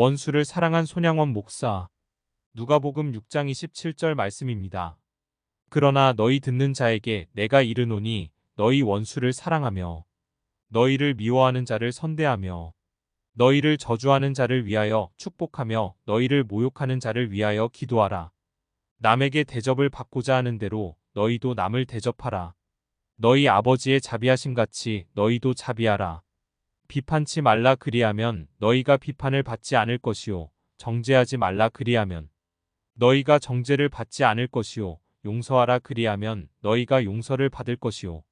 원수를 사랑한 손양원 목사. 누가복음 6장 27절 말씀입니다. 그러나 너희 듣는 자에게 내가 이르노니 너희 원수를 사랑하며 너희를 미워하는 자를 선대하며 너희를 저주하는 자를 위하여 축복하며 너희를 모욕하는 자를 위하여 기도하라. 남에게 대접을 받고자 하는 대로 너희도 남을 대접하라. 너희 아버지의 자비하심 같이 너희도 자비하라. 비판치 말라 그리하면 너희가 비판을 받지 않을 것이요 정죄하지 말라 그리하면 너희가 정죄를 받지 않을 것이요 용서하라 그리하면 너희가 용서를 받을 것이요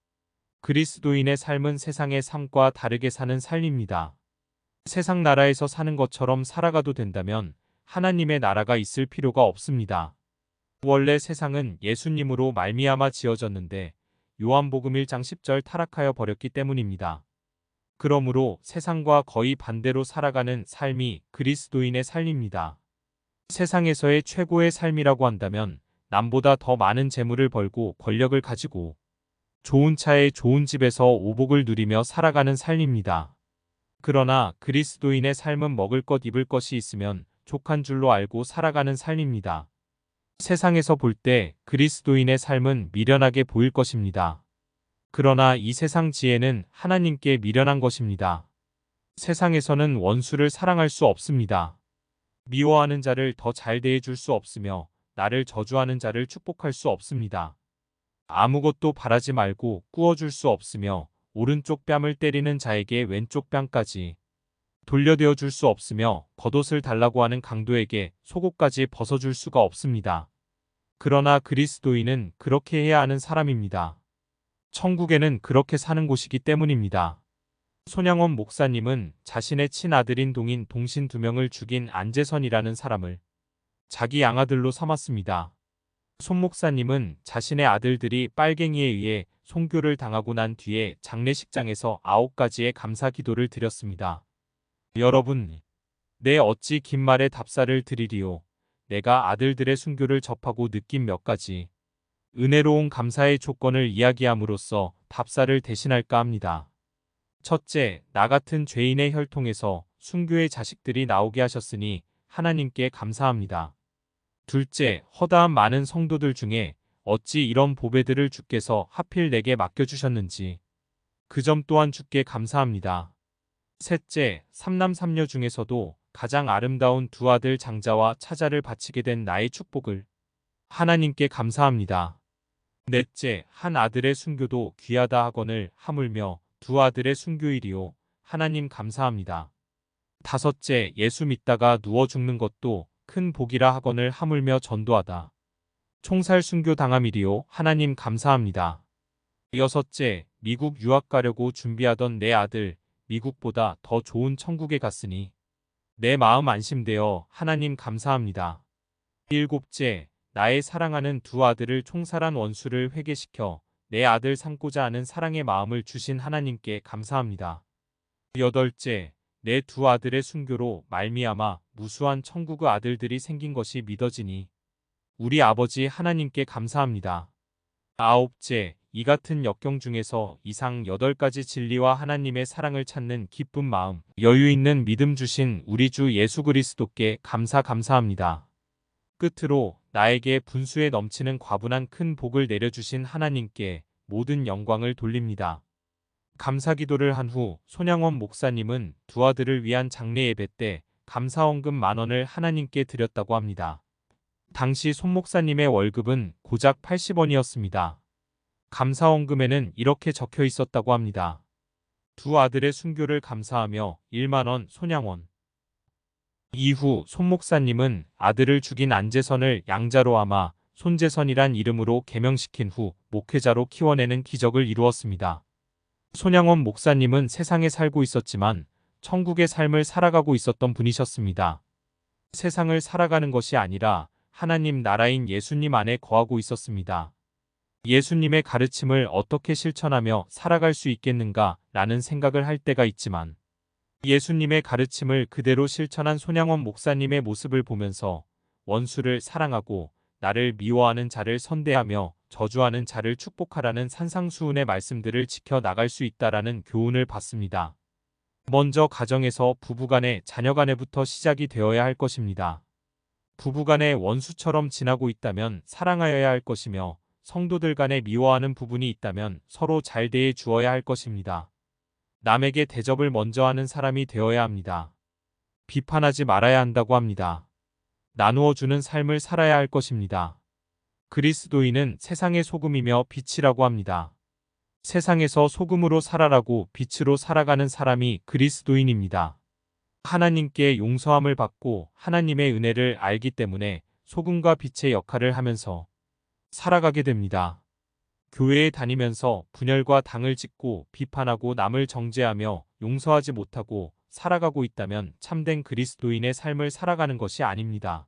그리스도인의 삶은 세상의 삶과 다르게 사는 삶입니다. 세상 나라에서 사는 것처럼 살아가도 된다면 하나님의 나라가 있을 필요가 없습니다. 원래 세상은 예수님으로 말미암아 지어졌는데 요한복음 1장 10절 타락하여 버렸기 때문입니다. 그러므로 세상과 거의 반대로 살아가는 삶이 그리스도인의 삶입니다. 세상에서의 최고의 삶이라고 한다면 남보다 더 많은 재물을 벌고 권력을 가지고 좋은 차에 좋은 집에서 오복을 누리며 살아가는 삶입니다. 그러나 그리스도인의 삶은 먹을 것 입을 것이 있으면 족한 줄로 알고 살아가는 삶입니다. 세상에서 볼 때 그리스도인의 삶은 미련하게 보일 것입니다. 그러나 이 세상 지혜는 하나님께 미련한 것입니다. 세상에서는 원수를 사랑할 수 없습니다. 미워하는 자를 더 잘 대해줄 수 없으며 나를 저주하는 자를 축복할 수 없습니다. 아무것도 바라지 말고 꾸어줄 수 없으며 오른쪽 뺨을 때리는 자에게 왼쪽 뺨까지 돌려대어 줄 수 없으며 겉옷을 달라고 하는 강도에게 속옷까지 벗어줄 수가 없습니다. 그러나 그리스도인은 그렇게 해야 하는 사람입니다. 천국에는 그렇게 사는 곳이기 때문입니다. 손양원 목사님은 자신의 친아들인 동인 동신 두 명을 죽인 안재선이라는 사람을 자기 양아들로 삼았습니다. 손 목사님은 자신의 아들들이 빨갱이에 의해 송교를 당하고 난 뒤에 장례식장에서 아홉 가지의 감사 기도를 드렸습니다. 여러분, 내 어찌 긴 말에 답사를 드리리요. 내가 아들들의 순교를 접하고 느낀 몇 가지 은혜로운 감사의 조건을 이야기함으로써 답사를 대신할까 합니다. 첫째, 나 같은 죄인의 혈통에서 순교의 자식들이 나오게 하셨으니 하나님께 감사합니다. 둘째, 허다한 많은 성도들 중에 어찌 이런 보배들을 주께서 하필 내게 맡겨주셨는지 그 점 또한 주께 감사합니다. 셋째, 삼남 삼녀 중에서도 가장 아름다운 두 아들 장자와 차자를 바치게 된 나의 축복을 하나님께 감사합니다. 넷째, 한 아들의 순교도 귀하다 하거늘 하물며 두 아들의 순교일이요. 하나님 감사합니다. 다섯째, 예수 믿다가 누워 죽는 것도 큰 복이라 하거늘 하물며 전도하다. 총살 순교 당함이리요. 하나님 감사합니다. 여섯째, 미국 유학 가려고 준비하던 내 아들, 미국보다 더 좋은 천국에 갔으니 내 마음 안심되어 하나님 감사합니다. 일곱째, 나의 사랑하는 두 아들을 총살한 원수를 회개시켜 내 아들 삼고자 하는 사랑의 마음을 주신 하나님께 감사합니다. 여덟째, 내 두 아들의 순교로 말미암아 무수한 천국의 아들들이 생긴 것이 믿어지니 우리 아버지 하나님께 감사합니다. 아홉째, 이 같은 역경 중에서 이상 여덟 가지 진리와 하나님의 사랑을 찾는 기쁜 마음, 여유 있는 믿음 주신 우리 주 예수 그리스도께 감사 감사합니다. 끝으로 나에게 분수에 넘치는 과분한 큰 복을 내려주신 하나님께 모든 영광을 돌립니다. 감사 기도를 한 후 손양원 목사님은 두 아들을 위한 장례 예배 때 감사원금 만 원을 하나님께 드렸다고 합니다. 당시 손 목사님의 월급은 고작 80원이었습니다. 감사원금에는 이렇게 적혀 있었다고 합니다. 두 아들의 순교를 감사하며 1만원 손양원. 이후 손 목사님은 아들을 죽인 안재선을 양자로 아마 손재선이란 이름으로 개명시킨 후 목회자로 키워내는 기적을 이루었습니다. 손양원 목사님은 세상에 살고 있었지만 천국의 삶을 살아가고 있었던 분이셨습니다. 세상을 살아가는 것이 아니라 하나님 나라인 예수님 안에 거하고 있었습니다. 예수님의 가르침을 어떻게 실천하며 살아갈 수 있겠는가 라는 생각을 할 때가 있지만 예수님의 가르침을 그대로 실천한 손양원 목사님의 모습을 보면서 원수를 사랑하고 나를 미워하는 자를 선대하며 저주하는 자를 축복하라는 산상수훈의 말씀들을 지켜 나갈 수 있다라는 교훈을 받습니다. 먼저 가정에서 부부간의 자녀간에부터 시작이 되어야 할 것입니다. 부부간의 원수처럼 지나고 있다면 사랑하여야 할 것이며 성도들 간에 미워하는 부분이 있다면 서로 잘 대해 주어야 할 것입니다. 남에게 대접을 먼저 하는 사람이 되어야 합니다. 비판하지 말아야 한다고 합니다. 나누어 주는 삶을 살아야 할 것입니다. 그리스도인은 세상의 소금이며 빛이라고 합니다. 세상에서 소금으로 살아라고 빛으로 살아가는 사람이 그리스도인입니다. 하나님께 용서함을 받고 하나님의 은혜를 알기 때문에 소금과 빛의 역할을 하면서 살아가게 됩니다. 교회에 다니면서 분열과 당을 짓고 비판하고 남을 정죄하며 용서하지 못하고 살아가고 있다면 참된 그리스도인의 삶을 살아가는 것이 아닙니다.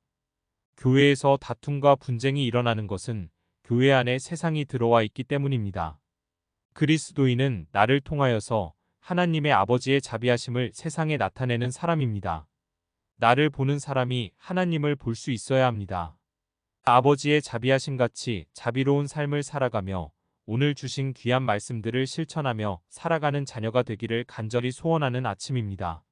교회에서 다툼과 분쟁이 일어나는 것은 교회 안에 세상이 들어와 있기 때문입니다. 그리스도인은 나를 통하여서 하나님의 아버지의 자비하심을 세상에 나타내는 사람입니다. 나를 보는 사람이 하나님을 볼 수 있어야 합니다. 아버지의 자비하심 같이 자비로운 삶을 살아가며 오늘 주신 귀한 말씀들을 실천하며 살아가는 자녀가 되기를 간절히 소원하는 아침입니다.